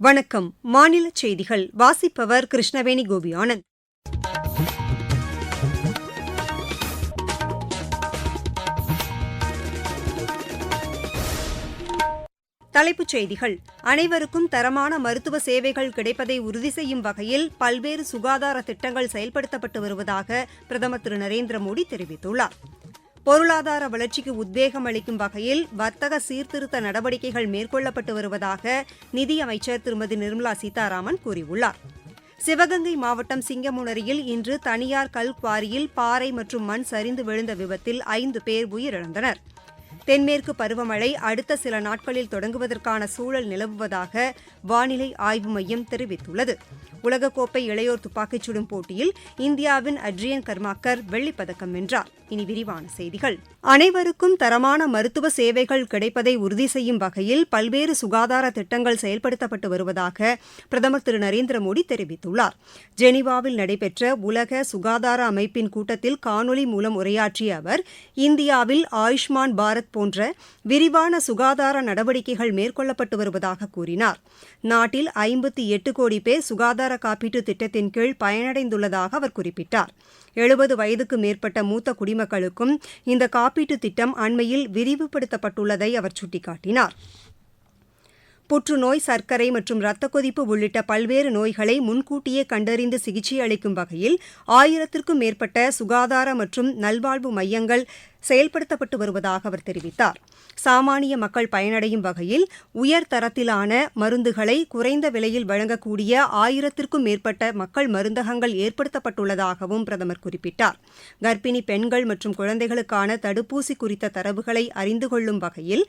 வணக்கம். மாநில செய்திகள். வாசிப்பவர் கிருஷ்ணவேணி கோபி ஆனந்த் தலைப்புச் செய்திகள். அனைவருக்கும் தரமான மருத்துவ சேவைகள் கிடைப்பதை உறுதி செய்யும் வகையில் பல்வேறு சுகாதார திட்டங்கள் செயல்படுத்தப்பட்டு வருவதாக பிரதமர் திரு நரேந்திர மோடி தெரிவித்துள்ளார். பொருளாதார வளர்ச்சிக்கு உத்வேகம் அளிக்கும் வகையில் வர்த்தக சீர்திருத்த நடவடிக்கைகள் மேற்கொள்ளப்பட்டு வருவதாக நிதியமைச்சர் திருமதி நிர்மலா சீதாராமன் கூறியுள்ளார். சிவகங்கை மாவட்டம் சிங்கமுனரியில் இன்று தனியார் கல் குவாரியில் பாறை மற்றும் மண் சரிந்து விழுந்த விபத்தில் ஐந்து பேர் உயிரிழந்தனர். தென்மேற்கு பருவமழை அடுத்த சில நாட்களில் தொடங்குவதற்கான சூழல் நிலவுவதாக வானிலை ஆய்வு மையம் தெரிவித்துள்ளது. உலகக்கோப்பை இளையோர் துப்பாக்கிச்சுடும் போட்டியில் இந்தியாவின் அட்ரியன் கர்மாக்கர் வெள்ளிப்பதக்கம் வென்றார். இனி விரிவான செய்திகள். அனைவருக்கும் தரமான மருத்துவ சேவைகள் கிடைப்பதை உறுதி செய்யும் வகையில் பல்வேறு சுகாதார திட்டங்கள் செயல்படுத்தப்பட்டு வருவதாக பிரதமர் திரு நரேந்திர மோடி தெரிவித்துள்ளார். ஜெனீவாவில் நடைபெற்ற உலக சுகாதார அமைப்பின் கூட்டத்தில் காணொலி மூலம் உரையாற்றிய அவர் இந்தியாவில் ஆயுஷ்மான் பாரத் போன்ற விரிவான சுகாதார நடவடிக்கைகள் மேற்கொள்ளப்பட்டு வருவதாக கூறினார். நாட்டில் ஐம்பத்தி எட்டு கோடி பேர் சுகாதார காப்பீட்டு திட்டத்தின் கீழ் பயனடைந்துள்ளதாக அவர் குறிப்பிட்டார். எழுபது வயதுக்கு மேற்பட்ட மூத்த குடிமக்கள் குடிமக்களுக்கும் இந்த காப்பீட்டுத் திட்டம் அண்மையில் விரிவுபடுத்தப்பட்டுள்ளதை அவர் சுட்டிக்காட்டினார். புற்றுநோய் சர்க்கரை மற்றும் இரத்த கொதிப்பு உள்ளிட்ட பல்வேறு நோய்களை முன்கூட்டியே கண்டறிந்து சிகிச்சை அளிக்கும் வகையில் ஆயிரத்திற்கும் மேற்பட்ட சுகாதார மற்றும் நல்வாழ்வு மையங்கள் செயல்படுத்தப்பட்டு வருவதாக அவர் தெரிவித்தார். சாமானிய மக்கள் பயனடையும் வகையில் உயர் தரத்திலான மருந்துகளை குறைந்த விலையில் வழங்கக்கூடிய ஆயிரத்திற்கும் மேற்பட்ட மக்கள் மருந்தகங்கள் ஏற்படுத்தப்பட்டுள்ளதாகவும் பிரதமர் குறிப்பிட்டார். கர்ப்பிணி பெண்கள் மற்றும் குழந்தைகளுக்கான தடுப்பூசி குறித்த தரவுகளை அறிந்து கொள்ளும் வகையில்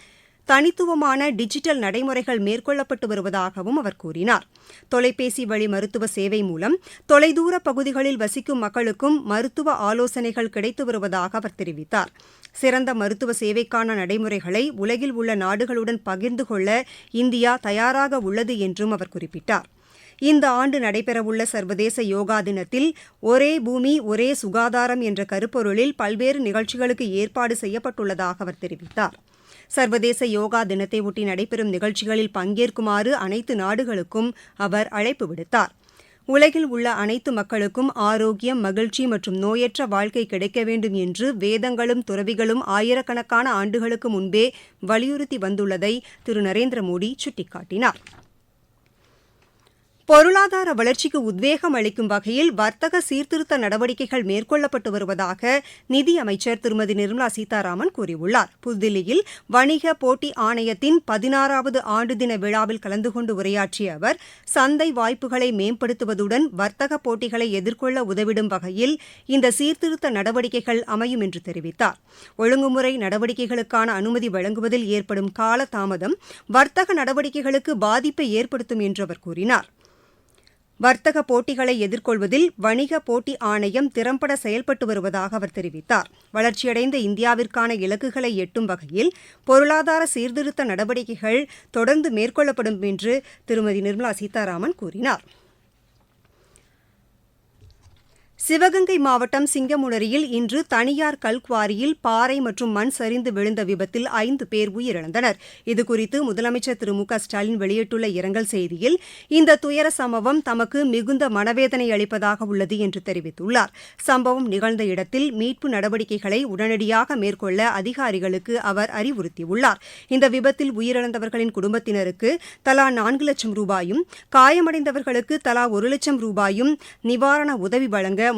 தனித்துவமான டிஜிட்டல் நடைமுறைகள் மேற்கொள்ளப்பட்டு வருவதாகவும் அவர் கூறினார். தொலைபேசி வழி மருத்துவ சேவை மூலம் தொலைதூர பகுதிகளில் வசிக்கும் மக்களுக்கும் மருத்துவ ஆலோசனைகள் கிடைத்து வருவதாக அவர் தெரிவித்தார். சிறந்த மருத்துவ சேவைக்கான நடைமுறைகளை உலகில் உள்ள நாடுகளுடன் பகிர்ந்து கொள்ள இந்தியா தயாராக உள்ளது என்றும் அவர் குறிப்பிட்டார். இந்த ஆண்டு நடைபெறவுள்ள சர்வதேச யோகா தினத்தில் ஒரே பூமி ஒரே சுகாதாரம் என்ற கருப்பொருளில் பல்வேறு நிகழ்ச்சிகளுக்கு ஏற்பாடு செய்யப்பட்டுள்ளதாக அவர் தெரிவித்தார். சர்வதேச யோகா தினத்தையொட்டி நடைபெறும் நிகழ்ச்சிகளில் பங்கேற்குமாறு அனைத்து நாடுகளுக்கும் அவர் அழைப்பு விடுத்தார். உலகில் உள்ள அனைத்து மக்களுக்கும் ஆரோக்கியம் மகிழ்ச்சி மற்றும் நோயற்ற வாழ்க்கை கிடைக்க வேண்டும் என்று வேதங்களும் துறவிகளும் ஆயிரக்கணக்கான ஆண்டுகளுக்கு முன்பே வலியுறுத்தி வந்துள்ளதை திரு. நரேந்திர மோடி சுட்டிக்காட்டினார். பொருளாதார வளர்ச்சிக்கு உத்வேகம் அளிக்கும் வகையில் வர்த்தக சீர்திருத்த நடவடிக்கைகள் மேற்கொள்ளப்பட்டு வருவதாக நிதி அமைச்சர் திருமதி நிர்மலா சீதாராமன் கூறியுள்ளார். புதுதில்லியில் வணிக போட்டி ஆணையத்தின் பதினாறாவது ஆண்டு தின விழாவில் கலந்து கொண்டு உரையாற்றிய அவர் சந்தை வாய்ப்புகளை மேம்படுத்துவதுடன் வர்த்தக போட்டிகளை எதிர்கொள்ள உதவிடும் வகையில் இந்த சீர்திருத்த நடவடிக்கைகள் அமையும் என்று தெரிவித்தார். ஒழுங்குமுறை நடவடிக்கைகளுக்கான அனுமதி வழங்குவதில் ஏற்படும் கால தாமதம் வர்த்தக நடவடிக்கைகளுக்கு பாதிப்பை ஏற்படுத்தும் என்று அவர் கூறினார். வர்த்தக போட்டிகளை எதிர்கொள்வதில் வணிக போட்டி ஆணையம் திறம்பட செயல்பட்டு வருவதாக அவர் தெரிவித்தார். வளர்ச்சியடைந்த இந்தியாவிற்கான இலக்குகளை எட்டும் வகையில் பொருளாதார சீர்திருத்த நடவடிக்கைகள் தொடர்ந்து மேற்கொள்ளப்படும் என்று திருமதி நிர்மலா சீதாராமன் கூறினார். சிவகங்கை மாவட்டம் சிங்கமுனரியில் இன்று தனியார் கல்குவாரியில் பாறை மற்றும் மண் சரிந்து விழுந்த விபத்தில் ஐந்து பேர் உயிரிழந்தனர். இதுகுறித்து முதலமைச்சர் திரு மு க ஸ்டாலின் வெளியிட்டுள்ள இரங்கல் செய்தியில் இந்த துயர சம்பவம் தமக்கு மிகுந்த மனவேதனை அளிப்பதாக உள்ளது என்று தெரிவித்துள்ளார். சம்பவம் நிகழ்ந்த இடத்தில் மீட்பு நடவடிக்கைகளை உடனடியாக மேற்கொள்ள அதிகாரிகளுக்கு அவர் அறிவுறுத்தியுள்ளார். இந்த விபத்தில் உயிரிழந்தவர்களின் குடும்பத்தினருக்கு தலா நான்கு லட்சம் ரூபாயும் காயமடைந்தவர்களுக்கு தலா ஒரு லட்சம் ரூபாயும் நிவாரண உதவி வழங்க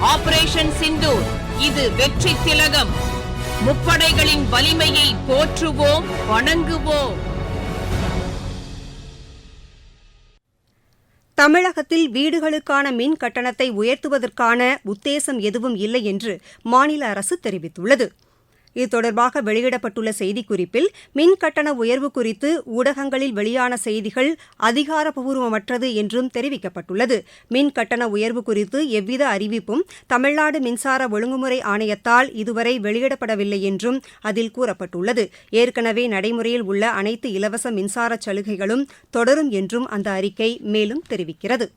ஆபரேஷன் சிந்தூர். இது வெற்றி திலகம். முப்படைகளின் வலிமையை போற்றுவோம் வணங்குவோம். தமிழகத்தில் வீடுகளுக்கான மின் கட்டணத்தை உயர்த்துவதற்கான உத்தேசம் எதுவும் இல்லை என்று மாநில அரசு தெரிவித்துள்ளது. இது தொடர்பாக வெளியிடப்பட்டுள்ள செய்திக்குறிப்பில் மின் கட்டண உயர்வு குறித்து ஊடகங்களில் வெளியான செய்திகள் அதிகாரப்பூர்வமற்றது என்றும் தெரிவிக்கப்பட்டுள்ளது. மின் கட்டண உயர்வு குறித்து எவ்வித அறிவிப்பும் தமிழ்நாடு மின்சார ஒழுங்குமுறை ஆணையத்தால் இதுவரை வெளியிடப்படவில்லை என்றும் அதில் கூறப்பட்டுள்ளது. ஏற்கனவே நடைமுறையில் உள்ள அனைத்து இலவச மின்சார சலுகைகளும் தொடரும் என்றும் அந்த அறிக்கை மேலும் தெரிவிக்கிறது.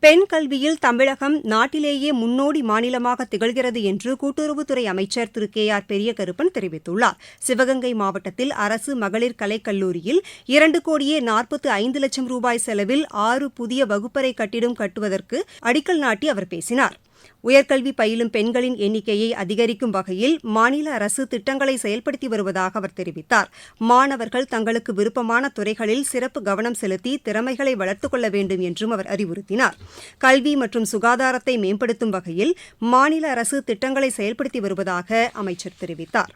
பெண் கல்வியில் தமிழகம் நாட்டிலேயே முன்னோடி மாநிலமாக திகழ்கிறது என்று கூட்டுறவுத்துறை அமைச்சர் திரு. கே. ஆர். பெரியகருப்பன் தெரிவித்துள்ளார். சிவகங்கை மாவட்டத்தில் அரசு மகளிர் கலைக்கல்லூரியில் இரண்டு கோடியே நாற்பத்து ஐந்து லட்சம் ரூபாய் செலவில் ஆறு புதிய வகுப்பறை கட்டிடம் கட்டுவதற்கு அடிக்கல் நாட்டி அவர் பேசினார். உயர்கல்வி பயிலும் பெண்களின் எண்ணிக்கையை அதிகரிக்கும் வகையில் மாநில அரசு திட்டங்களை செயல்படுத்தி வருவதாக அவர் தெரிவித்தார். மாணவர்கள் தங்களுக்கு விருப்பமான துறைகளில் சிறப்பு கவனம் செலுத்தி திறமைகளை வளர்த்துக் கொள்ள வேண்டும் என்றும் அவர் அறிவுறுத்தினார். கல்வி மற்றும் சுகாதாரத்தை மேம்படுத்தும் வகையில் மாநில அரசு திட்டங்களை செயல்படுத்தி வருவதாக அமைச்சர் தெரிவித்தார்.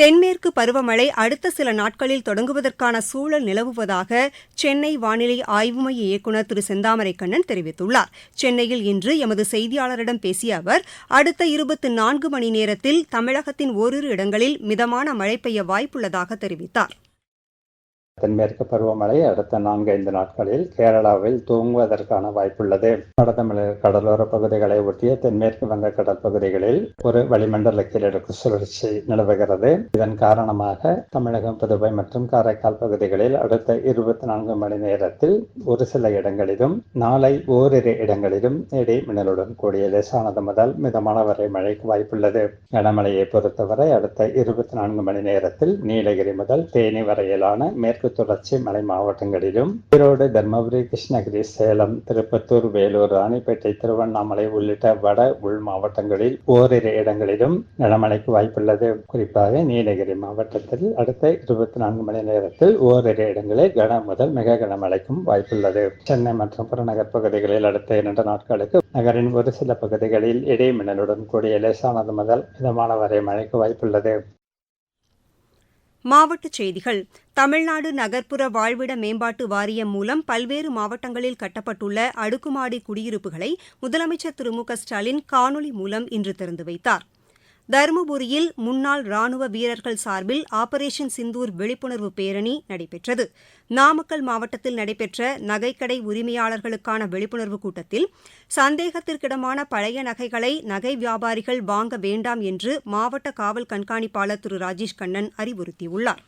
தென்மேற்கு பருவமழை அடுத்த சில நாட்களில் தொடங்குவதற்கான சூழல் நிலவுவதாக சென்னை வானிலை ஆய்வு மைய இயக்குநர் திரு செந்தாமரை கண்ணன் தெரிவித்துள்ளார். சென்னையில் இன்று எமது செய்தியாளரிடம் பேசிய அவர் அடுத்த இருபத்தி நான்கு மணி நேரத்தில் தமிழகத்தின் ஓரிரு இடங்களில் மிதமான மழை பெய்ய வாய்ப்புள்ளதாக தெரிவித்தார். தென்மேற்கு பருவமழை அடுத்த நான்கு ஐந்து நாட்களில் கேரளாவில் தூங்குவதற்கான வாய்ப்புள்ளது. வடதமிழக கடலோர பகுதிகளை ஒட்டிய தென்மேற்கு வங்க கடல் பகுதிகளில் ஒரு வளிமண்டல கீழடுக்கு சுழற்சி நிலவுகிறது. இதன் காரணமாக தமிழகம் புதுவை மற்றும் காரைக்கால் பகுதிகளில் அடுத்த இருபத்தி நான்கு மணி நேரத்தில் ஒரு சில இடங்களிலும் நாளை ஓரிரு இடங்களிலும் இடி மின்னலுடன் கூடிய லேசானது முதல் மிதமான வரை மழைக்கு வாய்ப்புள்ளது. கனமழையை பொறுத்தவரை அடுத்த இருபத்தி நான்கு மணி நேரத்தில் நீலகிரி முதல் தேனி வரையிலான மேற்கு தொடர்ச்சி மலை மாவட்டங்களிலும் ஈரோடு தர்மபுரி கிருஷ்ணகிரி சேலம் திருப்பத்தூர் வேலூர் ராணிப்பேட்டை திருவண்ணாமலை உள்ளிட்ட வட உள் மாவட்டங்களில் ஓரிரு இடங்களிலும் கனமழைக்கு வாய்ப்புள்ளது. குறிப்பாக நீலகிரி மாவட்டத்தில் அடுத்த இருபத்தி நான்கு மணி நேரத்தில் ஓரிரு இடங்களில் கன முதல் மிக கனமழைக்கும் வாய்ப்புள்ளது. சென்னை மற்றும் புறநகர் பகுதிகளில் அடுத்த இரண்டு நாட்களுக்கு நகரின் ஒரு சில பகுதிகளில் இடைமின்னலுடன் கூடிய லேசானது முதல் மிதமான வரை மழைக்கு வாய்ப்புள்ளது. மாவட்டச் செய்திகள். தமிழ்நாடு நகர்ப்புற வாழ்விட மேம்பாட்டு வாரியம் மூலம் பல்வேறு மாவட்டங்களில் கட்டப்பட்டுள்ள அடுக்குமாடி குடியிருப்புகளை முதலமைச்சர் திரு மு க ஸ்டாலின் காணொலி மூலம் இன்று திறந்து வைத்தார். தருமபுரியில் முன்னாள் ராணுவ வீரர்கள் சார்பில் ஆபரேஷன் சிந்தூர் விழிப்புணர்வு பேரணி நடைபெற்றது. நாமக்கல் மாவட்டத்தில் நடைபெற்ற நகைக்கடை உரிமையாளர்களுக்கான விழிப்புணர்வு கூட்டத்தில் சந்தேகத்திற்கிடமான பழைய நகைகளை நகை வியாபாரிகள் வாங்க வேண்டாம் என்று மாவட்ட காவல் கண்காணிப்பாளர் திரு ராஜேஷ் கண்ணன் அறிவுறுத்தியுள்ளார்.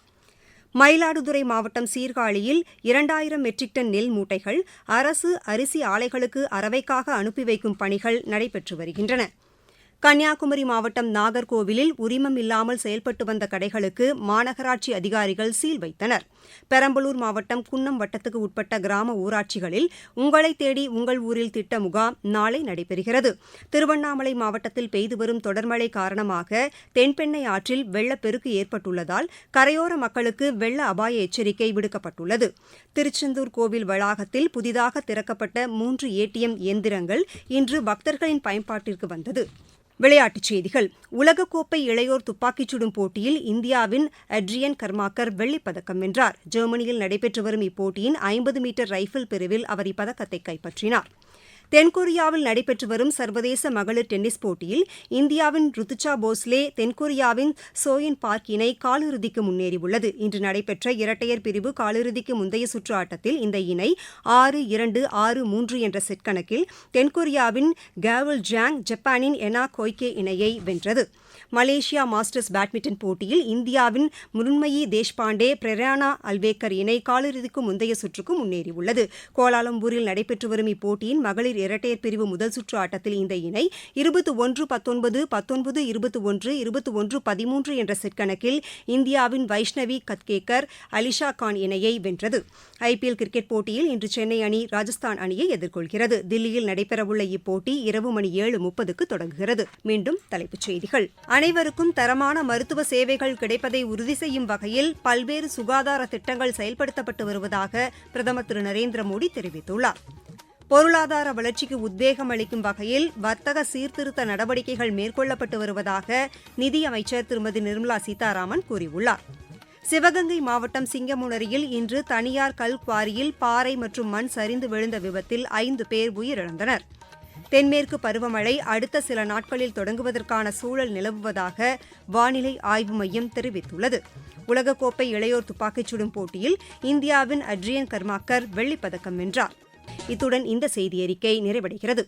மயிலாடுதுறை மாவட்டம் சீர்காழியில் இரண்டாயிரம் மெட்ரிக் டன் நெல் மூட்டைகள் அரசு அரிசி ஆலைகளுக்கு அரவைக்காக அனுப்பி வைக்கும் பணிகள் நடைபெற்று வருகின்றன. கன்னியாகுமரி மாவட்டம் நாகர்கோவிலில் உரிமம் இல்லாமல் செயல்பட்டு வந்த கடைகளுக்கு மாநகராட்சி அதிகாரிகள் சீல் வைத்தனர். பெரம்பலூர் மாவட்டம் குன்னம் வட்டத்துக்கு உட்பட்ட கிராம ஊராட்சிகளில் உங்களை தேடி உங்கள் ஊரில் திட்ட முகாம் நாளை நடைபெறுகிறது. திருவண்ணாமலை மாவட்டத்தில் பெய்து வரும் தொடர்மழை காரணமாக தென்பெண்ணை ஆற்றில் வெள்ளப்பெருக்கு ஏற்பட்டுள்ளதால் கரையோர மக்களுக்கு வெள்ள அபாய எச்சரிக்கை விடுக்கப்பட்டுள்ளது. திருச்செந்தூர் கோவில் வளாகத்தில் புதிதாக திறக்கப்பட்ட மூன்று ஏடிஎம் இயந்திரங்கள் இன்று பக்தர்களின் பயன்பாட்டிற்கு வந்தது. விளையாட்டுச் செய்திகள். உலகக்கோப்பை இளையோர் துப்பாக்கிச் சுடும் போட்டியில் இந்தியாவின் அட்ரியன் கர்மாக்கர் வெள்ளிப்பதக்கம் வென்றார். ஜெர்மனியில் நடைபெற்று வரும் இப்போட்டியின் ஐம்பது மீட்டர் ரைஃபிள் பிரிவில் அவர் இப்பதக்கத்தை கைப்பற்றினார். தென்கொரியாவில் நடைபெற்று வரும் சர்வதேச மகளிர் டென்னிஸ் போட்டியில் இந்தியாவின் ருத்துச்சா போஸ்லே தென்கொரியாவின் சோயின் பார்க் இணை காலிறுதிக்கு முன்னேறியுள்ளது. இன்று நடைபெற்ற இரட்டையர் பிரிவு காலிறுதிக்கு முந்தைய சுற்று ஆட்டத்தில் இந்த இணை ஆறு இரண்டு ஆறு மூன்று என்ற செட் கணக்கில் தென்கொரியாவின் கேவல் ஜாங் ஜப்பானின் எனா கொய்கே இணையை வென்றது. மலேசியா மாஸ்டர்ஸ் பேட்மிண்டன் போட்டியில் இந்தியாவின் முருண்மயி தேஷ்பாண்டே பிரயானா அல்வேக்கர் இணை காலிறுதிக்கு முந்தைய சுற்றுக்கு முன்னேறியுள்ளது. கோலாலம்பூரில் நடைபெற்று வரும் இப்போட்டியின் மகளிர் இரட்டையர் பிரிவு முதல் சுற்று ஆட்டத்தில் இந்த இணை இருபத்தி ஒன்று பத்தொன்பது பத்தொன்பது இருபத்தி ஒன்று இருபத்தி ஒன்று பதிமூன்று என்ற செட் கணக்கில் இந்தியாவின் வைஷ்ணவி கத்கேக்கர் அலிஷா கான் இணையை வென்றது. ஐபிஎல் கிரிக்கெட் போட்டியில் இன்று சென்னை அணி ராஜஸ்தான் அணியை எதிர்கொள்கிறது. தில்லியில் நடைபெறவுள்ள இப்போட்டி இரவு மணி ஏழு முப்பதுக்கு தொடங்குகிறது. மீண்டும் தலைப்புச் செய்திகள். அனைவருக்கும் தரமான மருத்துவ சேவைகள் கிடைப்பதை உறுதி செய்யும் வகையில் பல்வேறு சுகாதார திட்டங்கள் செயல்படுத்தப்பட்டு வருவதாக பிரதமர் திரு நரேந்திர மோடி தெரிவித்துள்ளார். பொருளாதார வளர்ச்சிக்கு உத்வேகம் அளிக்கும் வகையில் வர்த்தக சீர்திருத்த நடவடிக்கைகள் மேற்கொள்ளப்பட்டு வருவதாக நிதியமைச்சர் திருமதி நிர்மலா சீதாராமன் கூறியுள்ளார். சிவகங்கை மாவட்டம் சிங்கமுனரியில் இன்று தனியார் கல் குவாரியில் பாறை மற்றும் மண் சரிந்து விழுந்த விபத்தில் ஐந்து பேர் உயிரிழந்தனர். தென்மேற்கு பருவமழை அடுத்த சில நாட்களில் தொடங்குவதற்கான சூழல் நிலவுவதாக வானிலை ஆய்வு மையம் தெரிவித்துள்ளது. உலகக்கோப்பை இளையோர் துப்பாக்கிச் சுடும் போட்டியில் இந்தியாவின் அட்ரியன் கர்மாக்கர் வெள்ளிப்பதக்கம் வென்றார். இத்துடன் இந்த செய்தியறிக்கை நிறைவடைகிறது.